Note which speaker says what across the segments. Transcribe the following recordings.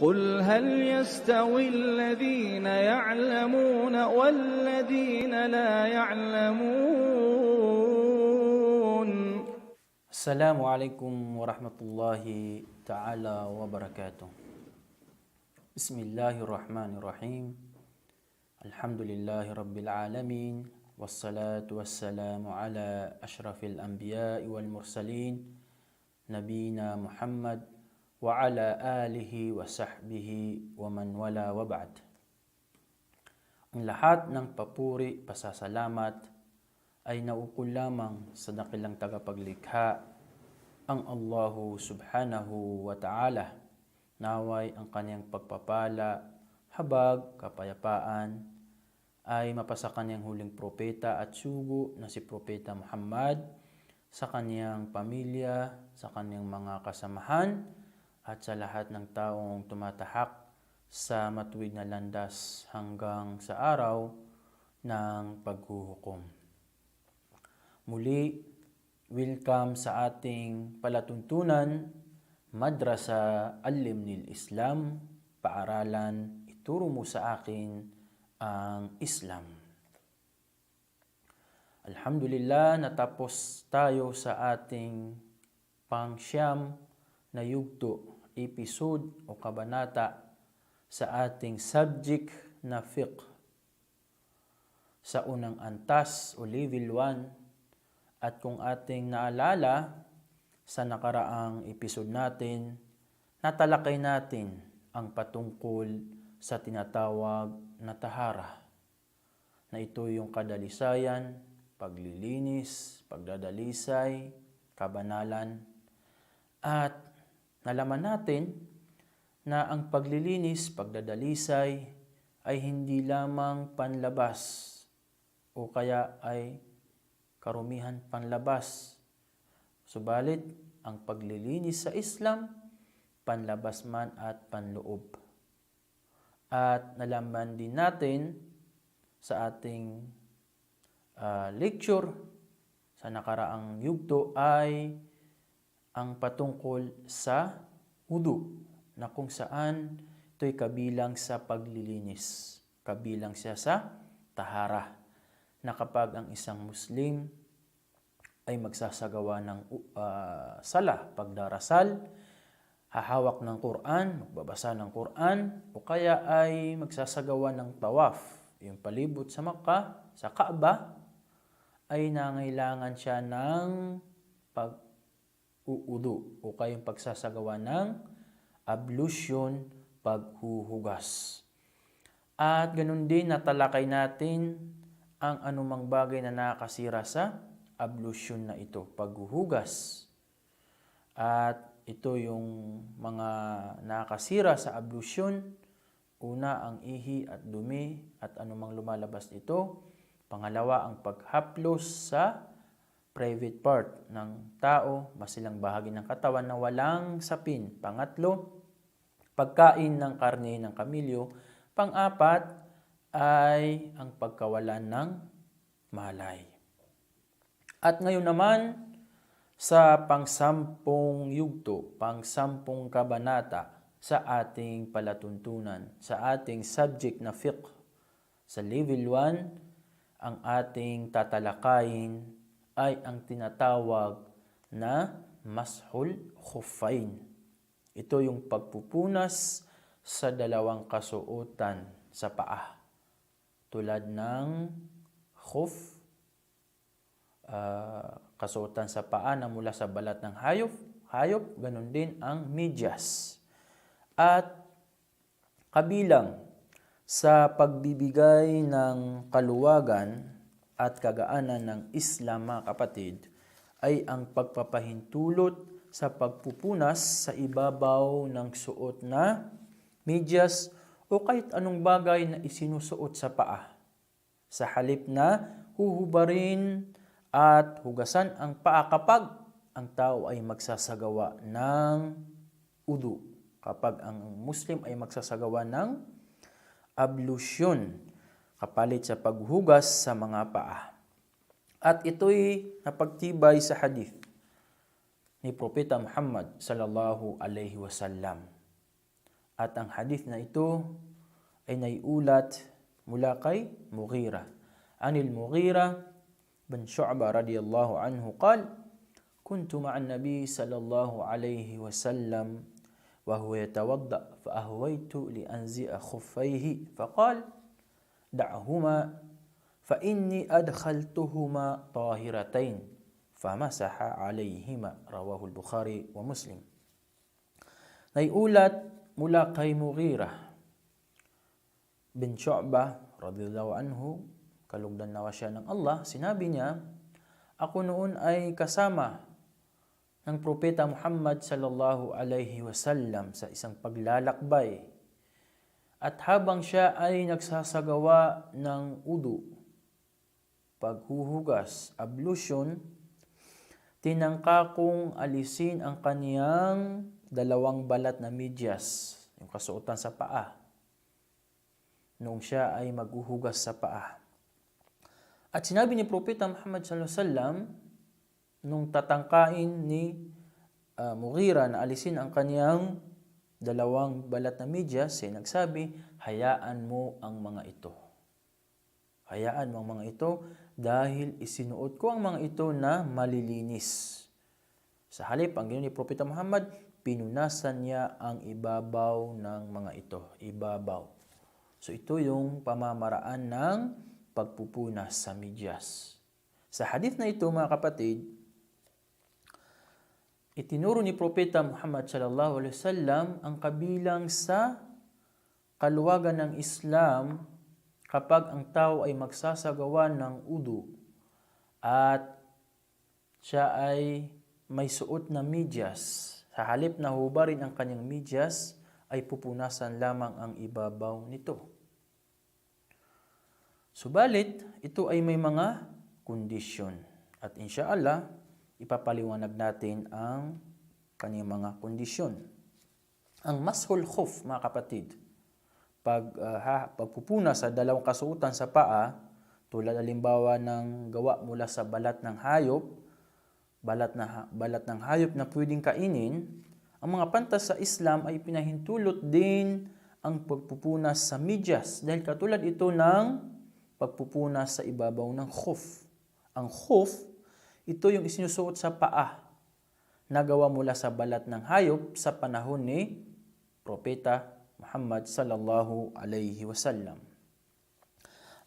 Speaker 1: قل هل يستوي الذين يعلمون والذين لا يعلمون؟
Speaker 2: السلام عليكم ورحمة الله تعالى وبركاته. بسم الله الرحمن الرحيم. الحمد لله رب العالمين والصلاة والسلام على أشرف الأنبياء والمرسلين نبينا محمد ala alihi wa sahbihi wa man wala wa ba'd. Ang lahat ng papuri, pasasalamat ay naukol lamang sa dakilang tagapaglikha, ang Allahu subhanahu wa ta'ala. Naway ang kanyang pagpapala, habag, kapayapaan, ay mapasa kanyang huling propeta at sugo na si Propeta Muhammad sa kanyang pamilya, sa kanyang mga kasamahan, at sa lahat ng taong tumatahak sa matuwid na landas hanggang sa araw ng paghuhukom. Muli, welcome sa ating palatuntunan, Madrasa Al-Limnil Islam, paaralan, ituro mo sa akin ang Islam. Alhamdulillah, natapos tayo sa ating pangsyam na yugto, episode o kabanata sa ating subject na fiqh. Sa unang antas o level 1 at kung ating naalala sa nakaraang episode natin, natalakay natin ang patungkol sa tinatawag na tahara. Na ito yung kadalisayan, paglilinis, pagdadalisay, kabanalan. At nalaman natin na ang paglilinis, pagdadalisay ay hindi lamang panlabas o kaya ay karumihan panlabas. Subalit, ang paglilinis sa Islam, panlabas man at panloob. At nalaman din natin sa ating uh, lecture sa nakaraang yugto ay ang patungkol sa wudu na kung saan ito'y kabilang sa paglilinis. Kabilang siya sa tahara na kapag ang isang Muslim ay magsasagawa ng uh, sala, pagdarasal, hahawak ng Quran, magbabasa ng Quran, o kaya ay magsasagawa ng tawaf, yung palibot sa Makkah, sa Kaaba, ay nangailangan siya ng pag-uudo o kaya yung pagsasagawa ng ablution, paghuhugas. At ganun din natalakay natin ang anumang bagay na nakakasira sa ablution na ito, paghuhugas. At ito yung mga nakakasira sa ablution. Una, ang ihi at dumi at anumang lumalabas ito. Pangalawa, ang paghaplos sa private part ng tao, masilang bahagi ng katawan na walang sapin. Pangatlo, pagkain ng karne ng kamilyo. Pang-apat, ay ang pagkawalan ng malay. At ngayon naman, sa pangsampung yugto, pangsampung kabanata sa ating palatuntunan, sa ating subject na fiqh. Sa level 1, ang ating tatalakayin ay ang tinatawag na mashul khuffain. Ito yung pagpupunas sa dalawang kasuotan sa paa tulad ng khuf, uh, kasuotan sa paa na mula sa balat ng hayop, hayop, ganun din ang medyas. At kabilang sa pagbibigay ng kaluwagan at kagaanan ng Islam, mga kapatid, ay ang pagpapahintulot sa pagpupunas sa ibabaw ng suot na medyas o kahit anong bagay na isinusuot sa paa. Sa halip na huhubarin at hugasan ang paa kapag ang tao ay magsasagawa ng udu. Kapag ang Muslim ay magsasagawa ng ablusyon kapalit sa paghugas sa mga paa. At ito'y napagtibay sa hadith ni Propeta Muhammad sallallahu alaihi wasallam At ang hadith na ito ay naiulat mula kay Mughira. Anil Mughira bin Shu'ba radiyallahu anhu qal كنت مع النبي صلى الله عليه وسلم وهو يتوضأ فأهويت لأنزئ خفيه فقال دعهما فإني أدخلتهما طاهرتين فمسح عليهما رواه البخاري ومسلم Naiulat mula kay Mughira bin Shu'bah radhiyallahu anhu, kalugdan nawa siya ng Allah, sinabi niya, ako noon ay kasama ng propeta Muhammad sallallahu alaihi wasallam sa isang paglalakbay. at habang siya ay nagsasagawa ng udu, paghuhugas, ablution, tinangka kong alisin ang kaniyang dalawang balat na medyas, yung kasuotan sa paa, noong siya ay maghuhugas sa paa. At sinabi ni Propeta Muhammad sallallahu alaihi wasallam nung tatangkain ni uh, Mughira na alisin ang kaniyang dalawang balat na medyas, ay nagsabi, hayaan mo ang mga ito. Hayaan mo ang mga ito dahil isinuot ko ang mga ito na malilinis. Sa halip, ang ginawa ni Propeta Muhammad, pinunasan niya ang ibabaw ng mga ito. Ibabaw. So ito yung pamamaraan ng pagpupunas sa medyas. Sa hadith na ito mga kapatid, itinuro ni Propeta Muhammad sallallahu alaihi wasallam ang kabilang sa kaluwagan ng Islam kapag ang tao ay magsasagawa ng udu at siya ay may suot na medyas. Sa halip na hubarin ang kanyang medyas, ay pupunasan lamang ang ibabaw nito. Subalit, ito ay may mga kondisyon. At insyaallah, ipapaliwanag natin ang kanyang mga kondisyon. Ang mashul khuf, mga kapatid, pag uh, ha, pagpupuna sa dalawang kasuotan sa paa, tulad alimbawa ng gawa mula sa balat ng hayop, balat na balat ng hayop na pwedeng kainin, ang mga pantas sa Islam ay pinahintulot din ang pagpupunas sa medyas dahil katulad ito ng pagpupunas sa ibabaw ng khuf. Ang khuf, ito yung isinusuot sa paa nagawa mula sa balat ng hayop sa panahon ni Propeta Muhammad sallallahu alaihi wasallam.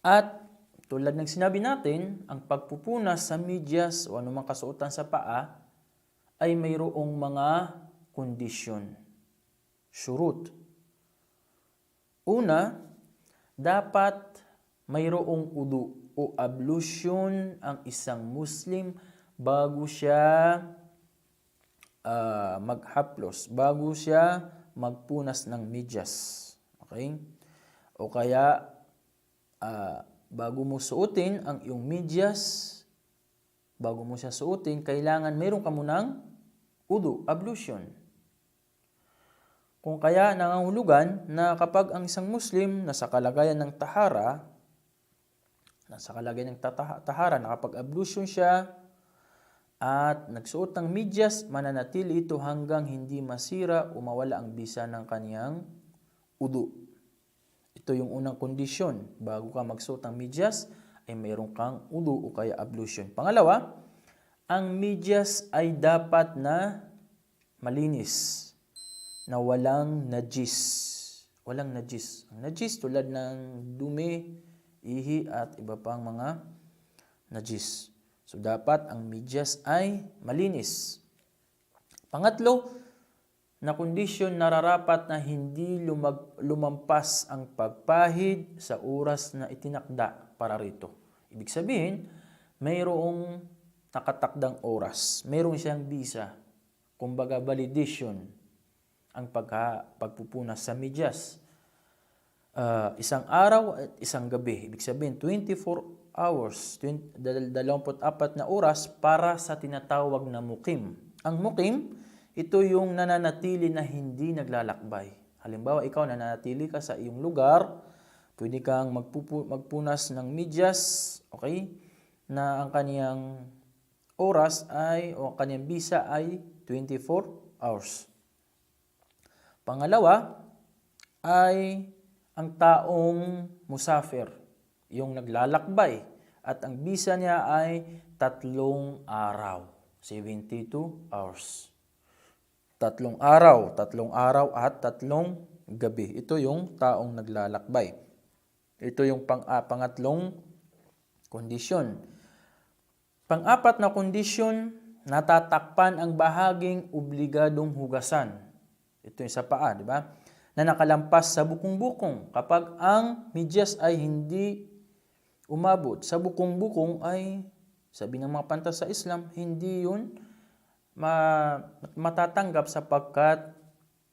Speaker 2: At tulad ng sinabi natin, ang pagpupunas sa medyas o anumang kasuotan sa paa ay mayroong mga kondisyon, shurut. Una, dapat mayroong udu o ablution ang isang Muslim bago siya uh, maghaplos, bago siya magpunas ng medyas. Okay? O kaya, uh, bago mo suotin ang iyong medyas, bago mo siya suotin, kailangan mayroon ka munang udu, ablution. Kung kaya nangangulugan na kapag ang isang Muslim nasa kalagayan ng tahara, nasa kalagayan ng tahara, nakapag-ablution siya, at nagsuot ng medyas, mananatili ito hanggang hindi masira o mawala ang bisa ng kaniyang udu. Ito yung unang kondisyon. Bago ka magsuot ng medyas, ay mayroon kang udu o kaya ablution. Pangalawa, ang medyas ay dapat na malinis, na walang najis. Walang najis. Ang najis tulad ng dumi, ihi at iba pang mga najis. So dapat ang medyas ay malinis. Pangatlo, na kondisyon nararapat na hindi lumag, lumampas ang pagpahid sa oras na itinakda para rito. Ibig sabihin, mayroong nakatakdang oras. Mayroong siyang visa. Kumbaga validation ang pagka, pagpupunas sa medyas. Uh, isang araw at isang gabi. Ibig sabihin, 24 hours, 24 na oras para sa tinatawag na mukim. Ang mukim, ito yung nananatili na hindi naglalakbay. Halimbawa, ikaw nananatili ka sa iyong lugar, pwede kang magpupu- magpunas ng medyas, okay? Na ang kaniyang oras ay, o kaniyang bisa ay 24 hours. Pangalawa, ay ang taong musafir, yung naglalakbay. At ang bisa niya ay tatlong araw, 72 hours. Tatlong araw, tatlong araw at tatlong gabi. Ito yung taong naglalakbay. Ito yung pang, ah, pangatlong kondisyon. Pang-apat na kondisyon, natatakpan ang bahaging obligadong hugasan. Ito yung sa paa, di ba? Na nakalampas sa bukong-bukong. Kapag ang medyas ay hindi umabot sa bukong-bukong ay, sabi ng mga pantas sa Islam, hindi yun ma- matatanggap sapagkat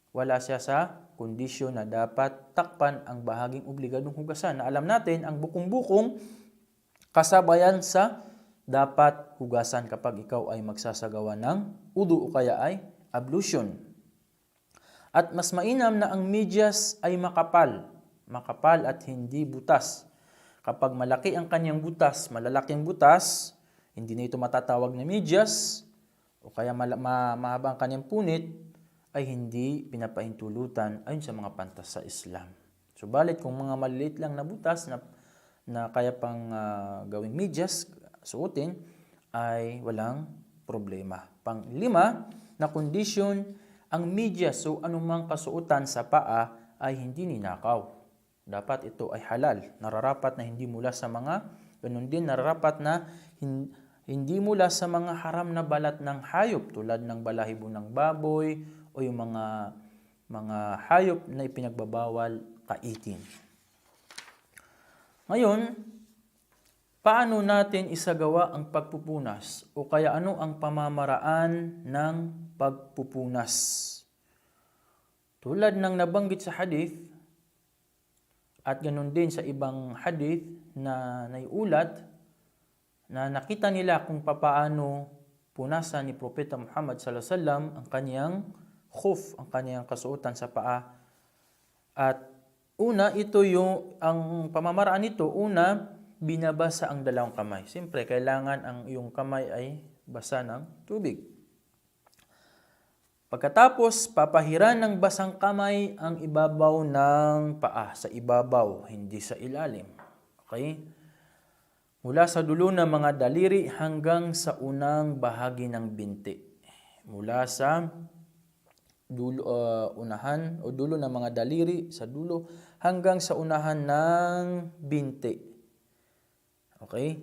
Speaker 2: wala siya sa kondisyon na dapat takpan ang bahaging obligadong hugasan. Na alam natin, ang bukong-bukong kasabayan sa dapat hugasan kapag ikaw ay magsasagawa ng udu o kaya ay ablution. At mas mainam na ang medyas ay makapal, makapal at hindi butas. Kapag malaki ang kanyang butas, malalaking butas, hindi na ito matatawag na medyas, o kaya ma- mahaba ang kanyang punit, ay hindi pinapahintulutan ayon sa mga pantas sa Islam. Subalit kung mga maliliit lang na butas na, na kaya pang ah, gawing medyas, suotin, ay walang problema. Panglima na kondisyon, ang medyas o anumang kasuotan sa paa ay hindi ninakaw. Dapat ito ay halal. Nararapat na hindi mula sa mga, ganun din, nararapat na hin- hindi mula sa mga haram na balat ng hayop tulad ng balahibo ng baboy o yung mga mga hayop na ipinagbabawal kaitin. Ngayon, paano natin isagawa ang pagpupunas o kaya ano ang pamamaraan ng pagpupunas? Tulad ng nabanggit sa hadith at ganun din sa ibang hadith na naiulat na nakita nila kung papaano punasan ni Propeta Muhammad sallallahu alaihi wasallam ang kaniyang khuf, ang kaniyang kasuotan sa paa. At una, ito yung, ang pamamaraan nito, una, binabasa ang dalawang kamay. Siyempre, kailangan ang iyong kamay ay basa ng tubig. Pagkatapos, papahiran ng basang kamay ang ibabaw ng paa, sa ibabaw, hindi sa ilalim. Okay? Mula sa dulo ng mga daliri hanggang sa unang bahagi ng binti. Mula sa dulo, uh, unahan o dulo ng mga daliri sa dulo hanggang sa unahan ng binti. Okay?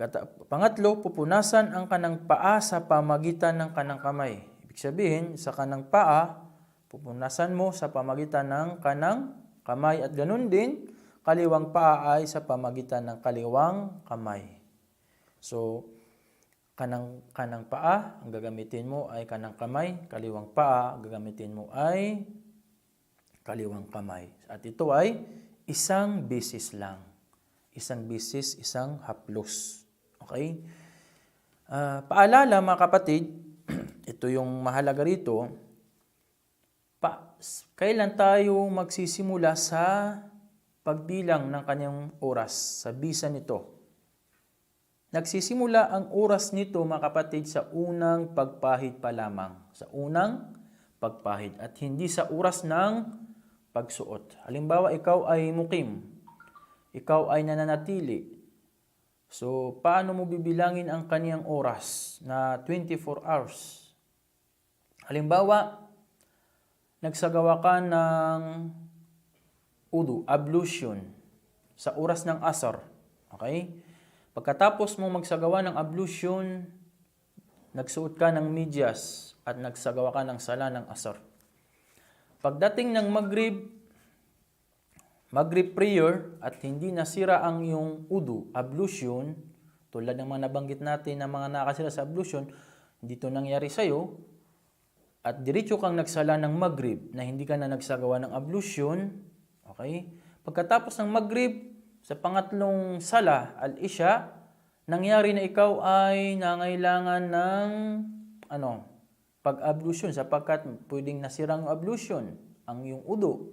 Speaker 2: Pagkata- Pangatlo, pupunasan ang kanang paa sa pamagitan ng kanang kamay. Ibig sabihin, sa kanang paa, pupunasan mo sa pamagitan ng kanang kamay at ganun din, kaliwang paa ay sa pamagitan ng kaliwang kamay. So, kanang kanang paa, ang gagamitin mo ay kanang kamay, kaliwang paa, ang gagamitin mo ay kaliwang kamay. At ito ay isang bisis lang. Isang bisis, isang haplos. Okay? Ah, paalala mga kapatid, ito yung mahalaga rito, pa, kailan tayo magsisimula sa pagbilang ng kanyang oras sa bisa nito? Nagsisimula ang oras nito mga kapatid sa unang pagpahid pa lamang. Sa unang pagpahid at hindi sa oras ng pagsuot. Halimbawa, ikaw ay mukim. Ikaw ay nananatili. So, paano mo bibilangin ang kaniyang oras na 24 hours? Halimbawa, nagsagawa ka ng udu, ablution, sa oras ng asar. Okay? Pagkatapos mo magsagawa ng ablution, nagsuot ka ng medyas at nagsagawa ka ng sala ng asar. Pagdating ng Maghrib, Maghrib prayer at hindi nasira ang iyong udu, ablution, tulad ng mga nabanggit natin na mga nakasira sa ablution, hindi ito nangyari sa'yo, at diretso kang nagsala ng Maghrib na hindi ka na nagsagawa ng ablution, okay? Pagkatapos ng Maghrib, sa pangatlong sala, al-isha, nangyari na ikaw ay nangailangan ng ano, pag-ablution sapagkat pwedeng nasirang ablution ang iyong udo.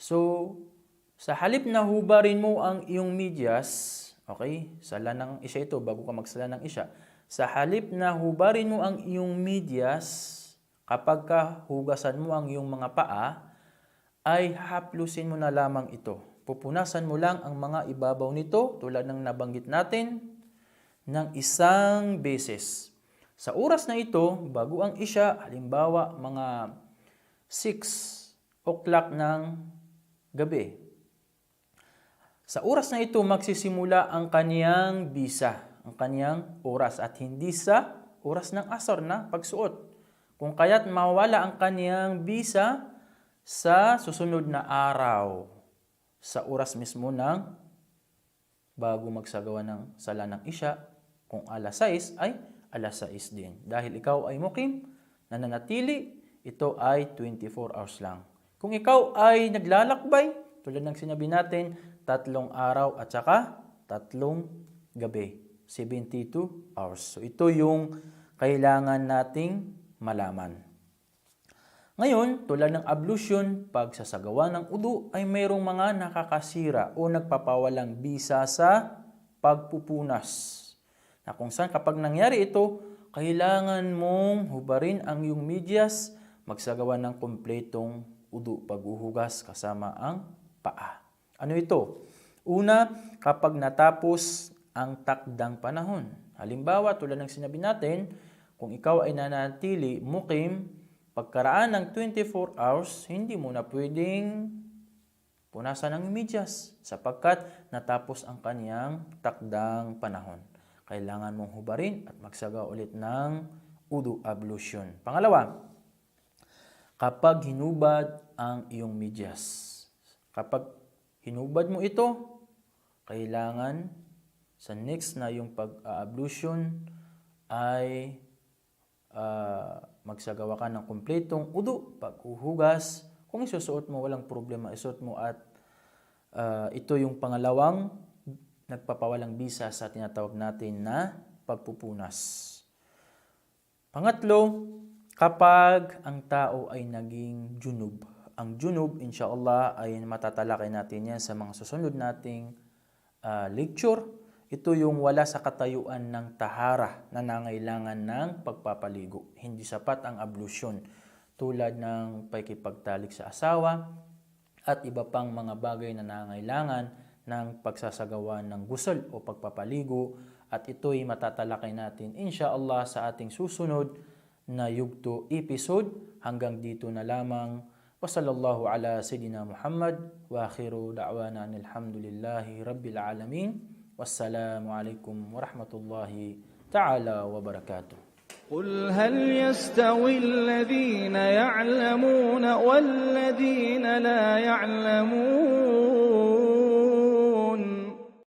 Speaker 2: So, sa halip na hubarin mo ang iyong medyas, okay, sala ng isya ito bago ka magsala ng isya. Sa halip na hubarin mo ang iyong medyas, kapag ka hugasan mo ang iyong mga paa, ay haplusin mo na lamang ito. Pupunasan mo lang ang mga ibabaw nito tulad ng nabanggit natin ng isang beses. Sa oras na ito, bago ang isya, halimbawa mga 6 o'clock ng gabi. Sa oras na ito, magsisimula ang kaniyang bisa, ang kaniyang oras at hindi sa oras ng asar na pagsuot. Kung kaya't mawala ang kaniyang bisa sa susunod na araw, sa oras mismo ng bago magsagawa ng sala ng isya, kung alas 6 ay alas 6 din. Dahil ikaw ay mukim, nananatili, ito ay 24 hours lang. Kung ikaw ay naglalakbay, tulad ng sinabi natin, tatlong araw at saka tatlong gabi. 72 hours. So ito yung kailangan nating malaman. Ngayon, tulad ng ablution, pagsasagawa ng udu ay mayroong mga nakakasira o nagpapawalang bisa sa pagpupunas. Na kung saan kapag nangyari ito, kailangan mong hubarin ang iyong medyas, magsagawa ng kumpletong udu paghuhugas kasama ang paa. Ano ito? Una, kapag natapos ang takdang panahon. Halimbawa, tulad ng sinabi natin, kung ikaw ay nanatili mukim, pagkaraan ng 24 hours, hindi mo na pwedeng punasan ang medyas sapagkat natapos ang kaniyang takdang panahon. Kailangan mong hubarin at magsaga ulit ng udu ablution. Pangalawa, kapag hinubad ang iyong medyas. Kapag hinubad mo ito, kailangan sa next na yung pag-ablution ay ah, magsagawa ka ng kumpletong udu, paghuhugas. Kung isusuot mo, walang problema, isuot mo at ah, ito yung pangalawang nagpapawalang bisa sa tinatawag natin na pagpupunas. Pangatlo, kapag ang tao ay naging junub. Ang junub, inshallah, ay matatalakay natin yan sa mga susunod nating ah, lecture. Ito yung wala sa katayuan ng tahara na nangailangan ng pagpapaligo. Hindi sapat ang ablusyon tulad ng pakikipagtalik sa asawa at iba pang mga bagay na nangailangan ng pagsasagawa ng gusol o pagpapaligo at ito'y matatalakay natin inshallah sa ating susunod na yugto episode hanggang dito na lamang wa sallallahu ala sayidina Muhammad wa akhiru da'wana alhamdulillahi rabbil alamin wassalamu alaikum warahmatullahi wa barakatuh
Speaker 1: قل هل يستوي الذين يعلمون والذين لا يعلمون